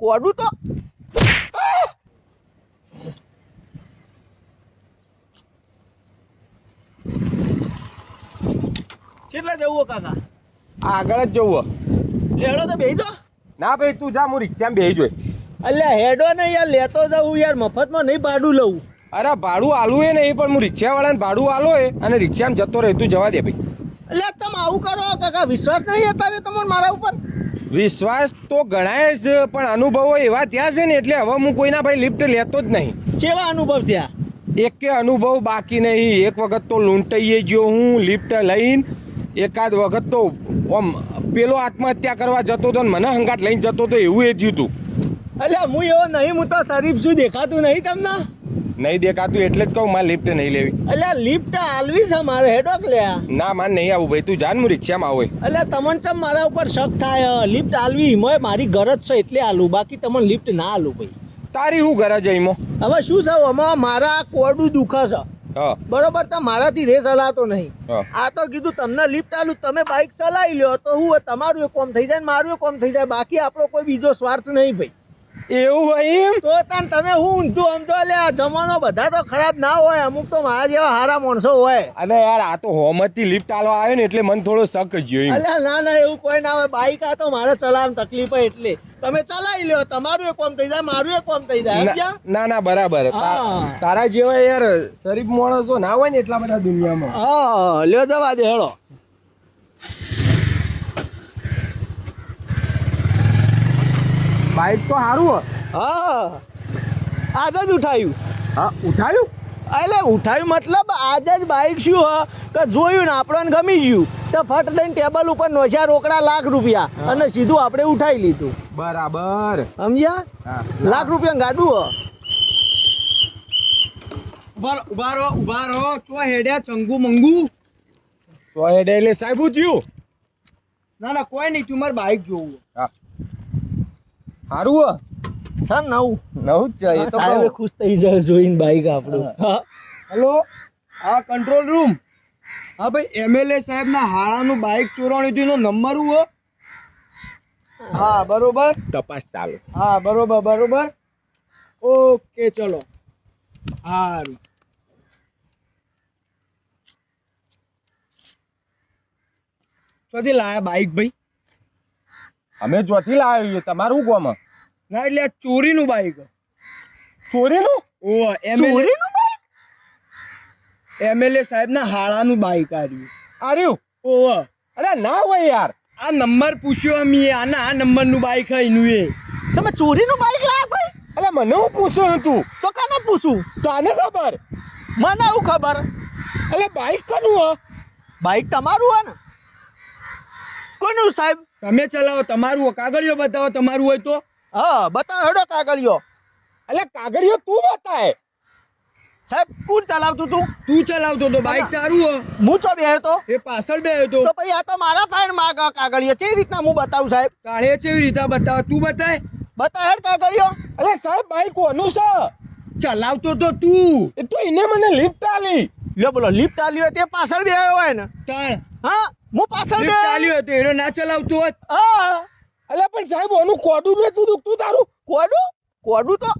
કોડું તો? કેટલા જવું કાકા? આગળ જ જવું લેડો તો બેહી દો. ના ભાઈ તું જા હું રિક્ષામાં બેહી જોઈ. અલ્યા હેડો ને યાર લેતો જાઉં યાર મફતમાં નહીં ભાડું લઉં. અરે ભાડું આલું એ નહીં પણ હું રિક્ષાવાળાને ભાડું આલો એ અને રિક્ષામાં જતો રહે તું જવા દે ભાઈ. અલ્યા તમે આવું કરો કાકા વિશ્વાસ નહીં અત્યારે તમારે મારા ઉપર? વિશ્વાસ તો ગણાય જ પણ અનુભવો એવા ત્યાં છે ને એટલે હવે હું કોઈના ભાઈ લિફ્ટ લેતો જ નહીં. કેવા અનુભવ થયા? એક કે અનુભવ બાકી નહીં. એક વખત તો લૂંટાઈએ ગયો હું લિફ્ટ લઈને. એકાદ વખત તો આમ પેલો આત્મહત્યા કરવા જતો હતો ને મને હંગાટ લઈને જતો હતો એવું એ થયું હતું અલ્યા હું એવો નહીં હું તો શરીફ શું દેખાતું નહીં તમને? નહીં દેખાતું એટલે જ કહું મારે લિફ્ટ નહીં લેવી. એટલે લિફ્ટ આલવી છે મારે હેડોક લ્યા ના મારે નહીં આવું ભાઈ તું જાન હું રિક્ષામાં આવે એટલે તમને ચમ મારા ઉપર શક થાય? લિફ્ટ આલવી હિમોય મારી ગરજ છે એટલે આલું બાકી તમને લિફ્ટ ના હાલું ભાઈ. તારી હું ગરજ જઈમો હવે શું છે આમાં મારા કોડું દુખે છે. બરોબર તો મારાથી રેસ હલાતો નહીં. આ તો કીધું તમને લિફ્ટ આલું તમે બાઇક ચલાવી લ્યો તો હું તમારું એ કોમ થઈ જાય મારું એ કોમ થઈ જાય. બાકી આપણો કોઈ બીજો સ્વાર્થ નહીં ભાઈ. એવું હોય એમ? તો તાન તમે હું ઊંધું સમજો લે જમાનો બધા તો ખરાબ ના હોય અમુક તો મારા જેવા સારા માણસો હોય. અને યાર આ તો હોમતી લિફ્ટ આલવા આવ્યો ને એટલે મને થોડો શક એમ. અલ્યા ના ના એવું કોઈ ના હોય. બાઈક આ તો મારે ચલાવવામાં તકલીફ હોય એટલે. તમે ચલાવી લ્યો તમારું એક કોમ થઈ જાય મારું એક કોમ થઈ જાય ના- ના બરાબર. તારા જેવા યાર શરીફ માણસો ના હોય ને એટલા બધા દુનિયામાં. હા લ્યો જવા દે હેળો. બાઈક તો સારું હા. આજે જ ઉઠાયું. હા ઉઠાયું? એટલે ઉઠાયું મતલબ આજે જ બાઇક શું હ? કે જોયું ને આપણને ગમી ગયું. તો ફટ દઈને ટેબલ ઉપર નોશા રોકડા લાખ રૂપિયા અને સીધું આપણે ઉઠાઈ લીધું. બરાબર. સમજ્યા? લાખ રૂપિયા ગાડું હ. ઊભા ઊભા રહો ઊભા રહો. ચો હેડ્યા ચંગુ મંગુ? ચો હેડે એટલે સાહેબ થયું? ના ના કોઈ નહીં તું મારે બાઈક જોવું. હા. સારું સર નવું? નવું જ છે એ તો સાહેબ ખુશ થઈ જાય જોઈને બાઈક આપણું. હા. હેલો હા કંટ્રોલ રૂમ હા ભાઈ એમએલએ સાહેબના હાળાનું બાઈક ચોરાણું હતું નંબર હું હો? હા બરોબર? તપાસ ચાલુ. હા બરોબર બરોબર. ઓકે ચલો. સારું ચોથી લાયા બાઈક ભાઈ? અમે જોતી લાવ્યો તમારું કોમાં? ના એટલે ચોરીનું બાઈક ચોરીનું? ઓ એમએલએ એમએલએ સાહેબના હાળાનું બાઈક આવ્યું આર્યું ઓ અરે ના હોય યાર. આ નંબર પૂછ્યો અમે આના આ નંબરનું બાઈક એનું એ. તમે ચોરીનું બાઈક લાવ્યા ભાઈ અરે મને હું પૂછ્યું હતું? તો કાને પૂછું? તને ખબર? મને હું ખબર. અરે બાઈક કનું બાઈક તમારું હે ને? કોનું સાહેબ? તમે ચલાવો તમારું કાગળિયો બતાવો તમારું હોય તો. હા બતાવો હેડો કાગળિયો. એટલે કાગળિયો તું બતાય. સાહેબ કોણ ચલાવતું તું? તું ચલાવતો તો બાઈક તારું હો હું તો બે તો એ પાછળ બે હતો. તો પછી આ તો મારા ફાઈનમાં કાગળિયો. કેવી રીતના હું બતાવું સાહેબ? કાળે કેવી રીતે બતાવ? તું બતાય. બતાવ હેડ કાગળિયો. અરે સાહેબ બાઈક કોનું છે? ચલાવતો તો તું. એ તો એને મને લિફ્ટ આલી. લ્યો બોલો લિફ્ટ આલી હોય તે પાછળ બે હોય ને. તાળ હા? હું પાછળ ચાલ્યું હતું એનો ના ચલાવતો હોત. હા. અલે પણ સાહેબ ઓનું કોડું મેં દુખતું તારું કોડું? કોડું તો?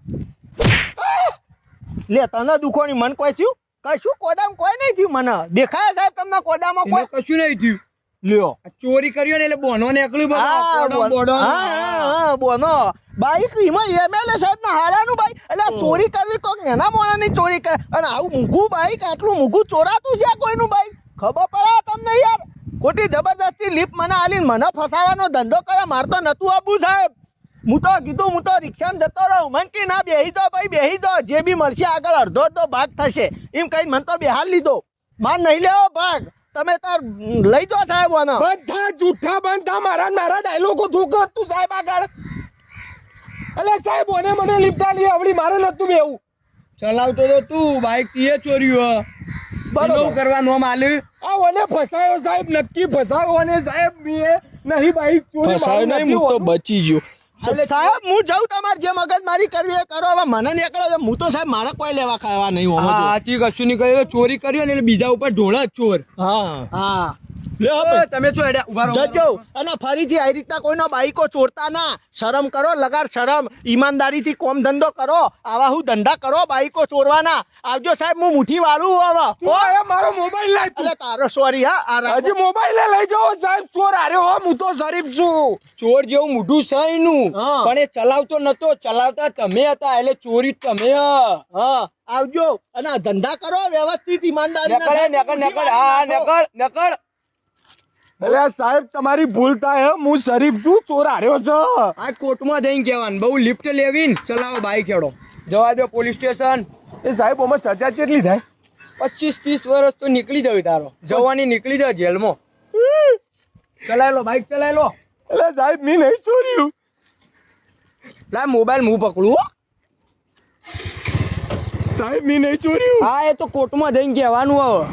લે તને દુખોની મન કોઈ થયું? કશું કોડામાં કોઈ નહીં થયું મને? દેખાય સાહેબ તમને કોડામાં કોઈ? કશું નહીં થયું. લ્યો. ચોરી કર્યો ને એટલે બોનો ને એકલું બોડો હા, બોનો. બાઈક એમાં એમએલએ સાહેબ ના હારાનું બાઈક. એટલે ચોરી કરવી તો નાના મોણાની ચોરી કરે. અને આવું મૂકું બાઈક આટલું મૂકું ચોરાતું છે કોઈનું બાઈક? ખબર પડે તમને યાર. ખોટી જબરદસ્તી લીપ મને આલીને મને ફસાવાનો ધંધો કરે મારે તો નતું આબુ સાહેબ. હું તો કીધું હું તો રિક્ષામાં જતો રહું. મન કે ના બેહી દો ભાઈ બેહી દો જે બી મળશે આગળ અડધો અડધો ભાગ થશે. એમ કઈ મને તો બેહાર લીધો. માર નહીં લેવો ભાગ. તમે તાર લઈ જો સાહેબ આનો. બધા જૂઠા બંધા મારા મારા ડાયલોગો થૂક તું સાહેબ આગળ. અલે સાહેબ ઓને મને લિફ્ટ આલી આવડી મારે નતું બેવું ચલાવતો તો તું બાઈક તીએ ચોર્યું બરોબર. બરોબર કરવાનું આમ આલ્યું આ ઓને ફસાયો સાહેબ નક્કી ફસાયો અને સાહેબ મેં નહીં બાઈક ચોરી ફસાયો નહીં, હું તો બચી ગયો. સાહેબ હું જાઉં તમારે જે મગજ મારી કરવી એ કરો. હવે મને નીકળો છે. હું તો સાહેબ મારા કોઈ લેવા ખાવા નહીં હા તી કશું નહીં કર્યું. ચોરી કર્યો ને બીજા ઉપર ઢોળા ચોર. હા. હા. તમે શું હેડ્યા ઊભા રહો, જજો. અને ફરીથી આવી રીતના કોઈનો બાઈકો ચોરતા ના. શરમ કરો લગાર શરમ. ઈમાનદારીથી કોમ ધંધો કરો. આવા હું ધંધા કરો બાઈકો ચોરવાના. આવજો સાહેબ હું મુઠ્ઠી વાળું હવે તું મારો મોબાઈલ લાય એટલે તારો સોરી હા આ હજી મોબાઈલ લઈ જાઓ સાહેબ. ચોર આરે હો હું તો શરીફ છું. ચોર જેવું મોઢું છે હા. પણ એ ચલાવતો નતો. ચલાવતા તમે હતા એટલે ચોરી તમે હ. હા આવજો. અને ધંધા કરો વ્યવસ્થિત ઈમાનદારી નકળ નકળ નકળ. હા હા, નકળ નકળ. અરે સાહેબ તમારી ભૂલ થાય હે. શરીફ છું ચોર હાર્યો છે. આ કોર્ટમાં જઈને કહેવાનું બહુ લિફ્ટ લેવીને ચલાવો બાઈક હેડો. જવા દો પોલીસ સ્ટેશન. એ સાહેબ ઓમાં સજા કેટલી થાય? પચીસ ત્રીસ વર્ષ તો નીકળી જાય તારો. જવાની નીકળી જાય જેલમાં. ચલાવી લો બાઈક ચલાવી લો એટલે સાહેબ મેં નહીં ચોર્યું. લા મોબાઈલ હું પકડું હો. સાહેબ મેં નહીં ચોર્યું. હા એ તો કોર્ટમાં જઈને કહેવાનું હવે.